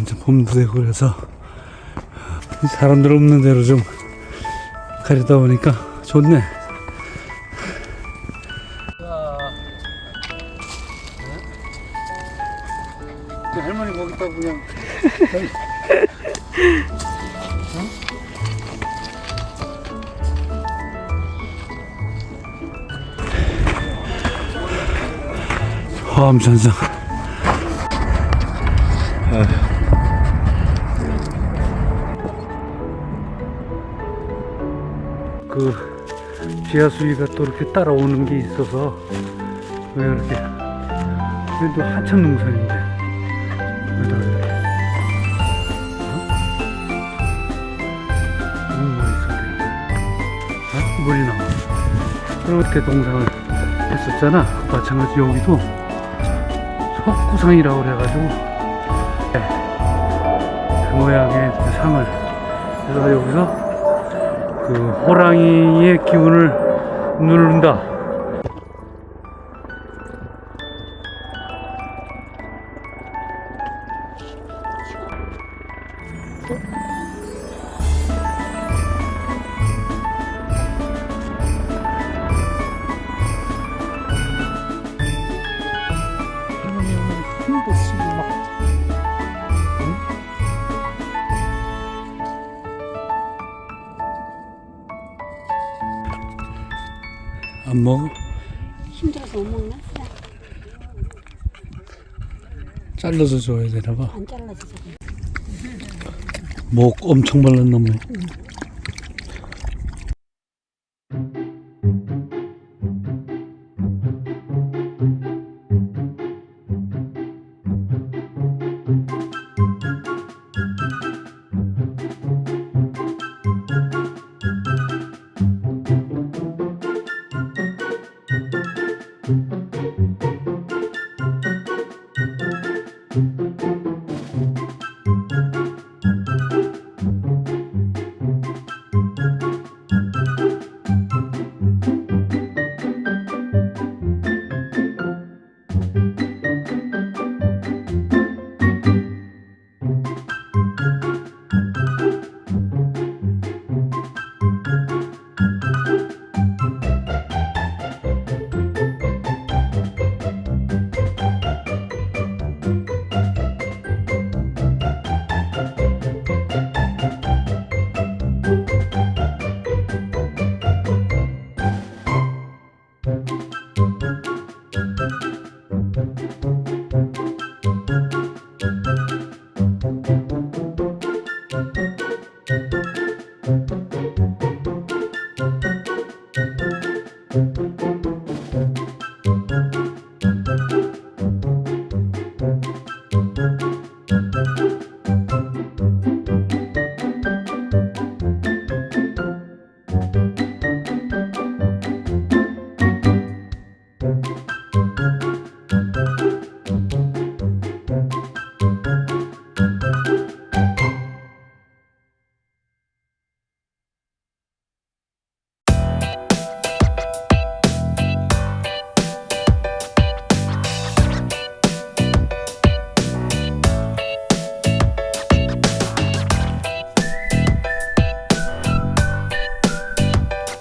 이제 봄도 되고 그래서 사람들 없는 데로 좀 가려다 보니까 좋네. 할머니 거기다 그냥 화암산성 그 지하 수위가 또 이렇게 따라오는 게 있어서 왜 이렇게 그래도 한참 이렇게 어? 어? 물이 나와 이렇게 농사를 했었잖아 마찬가지 여기도 석구상이라고 그래가지고 네. 그 모양의 그 상을 그래서 여기서 그 호랑이의 기운을 누른다. 안 먹어? 힘들어서 못 먹나? 잘라서 줘야 되나 봐. 안 잘라서. 목 엄청 말랐나 보네.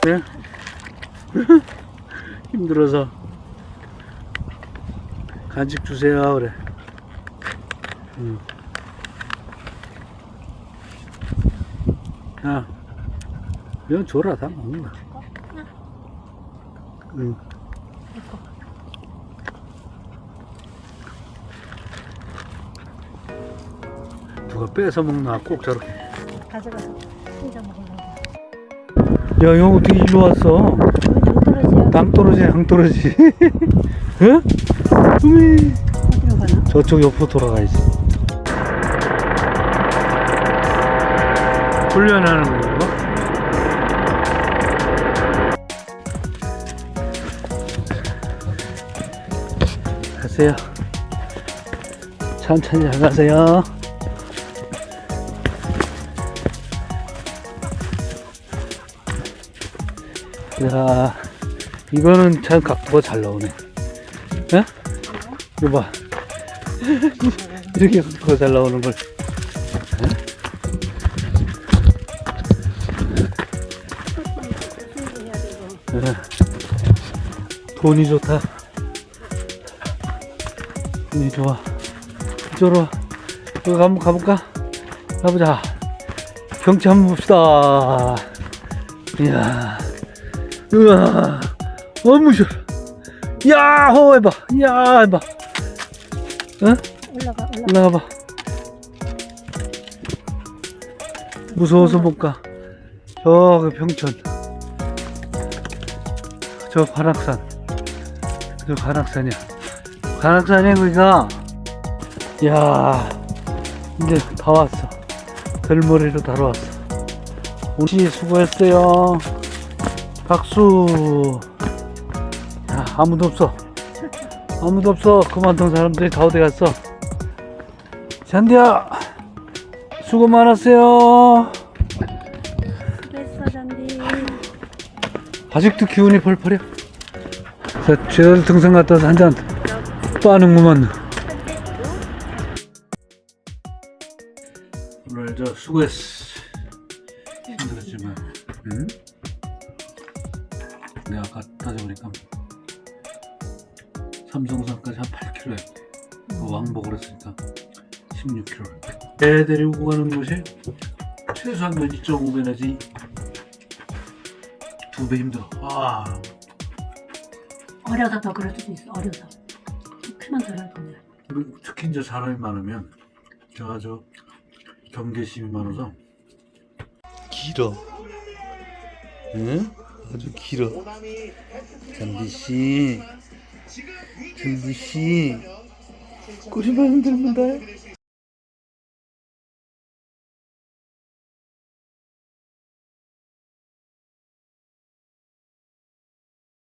네? 힘들어서 간식 주세요 그래. 응. 야, 이건 줘라 다 먹는다. 응. 누가 뺏어 먹나 꼭 저렇게. 가져가서 혼자 먹으 야, 형 어떻게 일로 왔어? 땅 떨어지, 양 떨어지. 응? 가나? 저쪽 옆으로 돌아가야지. 훈련하는 거예요? 가세요. 천천히 잘 가세요. 야 이거는 참 각도가 뭐 잘 나오네. 에? 이거 봐. 이렇게 각도가 잘 나오는 걸. 예? 예. 돈이 좋다. 돈이 좋아. 이쪽으로 한번 가볼까? 가보자. 경치 한번 봅시다. 이야. 우와. 너무 시원. 야호 해봐. 야 해봐. 응? 올라가 올라가. 올라가 봐. 무서워서 못 가. 저그 평천. 저 관악산. 저 관악산이야. 관악산에 거기가, 야 이제 다 왔어. 들머리로 다 왔어. 우리 수고했어요. 박수. 야, 아무도 없어. 아무도 없어. 그만둔 사람들이 다 어디 갔어? 잔디야, 수고 많았어요. 수고했어 잔디. 아직도 기운이 펄펄해. 자, 제대로 등산 갔다 와서 한잔 빠는구만. 오늘 저 수고했어. 힘들었지만, 응? 내가 아까 따져보니까 삼성산까지 한 8km 왕복을 했으니까 16km. 애 데리고 가는 곳이 최소한 2.5배 내지 두배 힘들어. 아, 어려서 더 그럴 수도 있어. 어려서. 크면 덜할 텐데. 그리고 특히 이제 사람이 많으면 제가 저 경계심이 많아서 길어. 응? 아주 길어. 잔디 씨, 잔디 씨, 꼬리만 흔들면 돼.